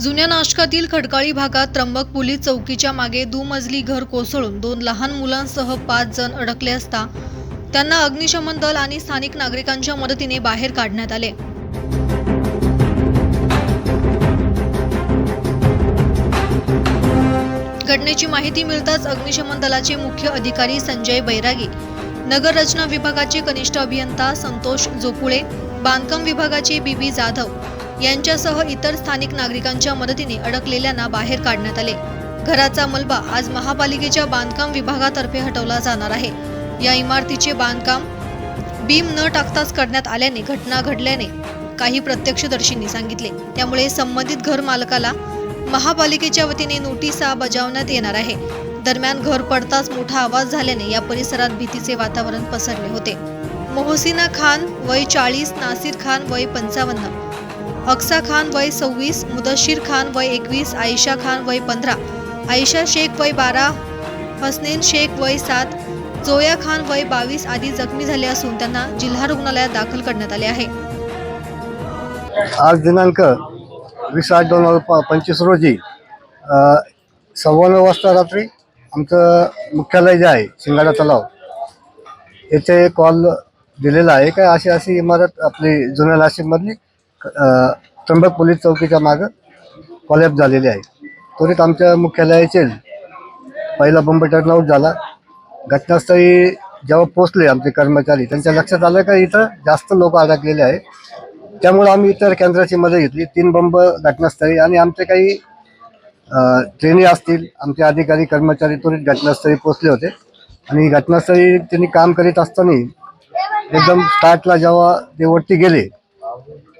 जुन्या नाशकातील खडकाळी भागात त्र्यंबक पोलीस चौकीच्या मागे दुमजली घर कोसळून दोन लहान मुलांसह पाच जण अडकले असता त्यांना अग्निशमन दल आणि स्थानिक नागरिकांच्या मदतीने बाहेर काढण्यात आले. घटनेची माहिती मिळताच अग्निशमन दलाचे मुख्य अधिकारी संजय बैरागी नगर रचना विभागाचे कनिष्ठ अभियंता संतोष जोपुळे बांधकाम विभागाचे बीबी जाधव यांच्यासह इतर स्थानिक नागरिकांच्या मदतीने अडकलेल्यांना बाहेर काढण्यात आले. घराचा मलबा आज महापालिकेच्या बांधकाम विभागातर्फे हटवला जाणार आहे. या इमारतीचे बांधकाम बीम न टाकताच करण्यात आल्याने घटना घडल्याने काही प्रत्यक्षदर्शींनी सांगितले. त्यामुळे संबंधित घर मालकाला महापालिकेच्या वतीने नोटिसा बजावण्यात येणार आहे. दरम्यान घर पडताच मोठा आवाज झाल्याने या परिसरात भीतीचे वातावरण पसरले होते. मोहसिना खान वय चाळीस नासिर खान वय पंचावन्न अक्सा खान वय सव्वीस मुदशीर खान वय एकवीस आयशा खान वय पंधरा आयशा शेख वय बारा हसनेन शेख वय सात जोया खान वय बावीस आदी जखमी झाले असून त्यांना जिल्हा रुग्णालयात दाखल करण्यात आले आहे. आज दिनांक वीस आठ दोन हजार प- पंचवीस रोजी सव्वा नऊ वाजता रात्री आमचं मुख्यालय जे आहे शिंगाडा तलाव येथे कॉल दिलेला आहे. का अशी अशी इमारत आपली जुन्या नाशिकमधली त्र्यंबक पोलीस चौकीच्या मागं कॉलॅप झालेली आहे. त्वरित आमच्या मुख्यालयाचे पहिला बंब टर्नआउट झाला. घटनास्थळी जेव्हा पोचले आमचे कर्मचारी त्यांच्या लक्षात आलं का इथं जास्त लोक अडकलेले आहे त्यामुळे आम्ही इतर केंद्राची मदत घेतली. तीन बंब घटनास्थळी आणि आमचे काही ट्रेनी असतील आमचे अधिकारी कर्मचारी त्वरित घटनास्थळी पोचले होते. आणि घटनास्थळी त्यांनी काम करीत असताना एकदम स्टार्टला जेव्हा ते वरती गेले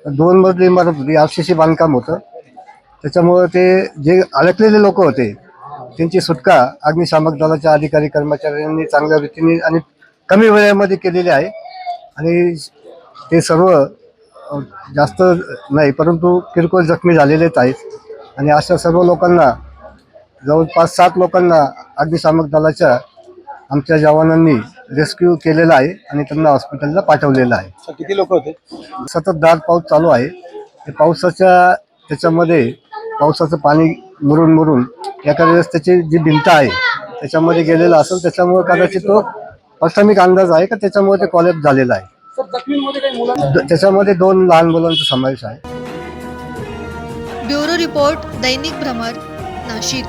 दोन मजली इमारत होती आरसीसी बांधकाम होतं. त्याच्यामुळं ते जे अडकलेले लोक होते त्यांची सुटका अग्निशामक दलाच्या अधिकारी कर्मचाऱ्यांनी चांगल्या रीतीने आणि कमी वेळेमध्ये केलेली आहे. आणि ते सर्व जास्त नाही परंतु किरकोळ जखमी झालेलेच आहेत. आणि अशा सर्व लोकांना जवळपास सात लोकांना अग्निशामक दलाच्या आमच्या जवानांनी रेस्क्यू केलेला आहे आणि त्यांना हॉस्पिटलला पाठवलेलं आहे. सर, किती लोक होते? सतत दार पाऊस चालू आहे. ते पावसाच्या त्याच्यामध्ये पावसाचं पाणी मुरून मुरून एखाद्या वेळेस त्याची जी भिंत आहे त्याच्यामध्ये गेलेला असेल त्याच्यामुळे कदाचित तो प्राथमिक अंदाज आहे का त्याच्यामुळे ते कॉलेज झालेला आहे. सर जखमींमध्ये काही मुलं द- त्याच्यामध्ये दोन लहान मुलांचा समावेश आहे. ब्युरो रिपोर्ट दैनिक भ्रमर नाशिक.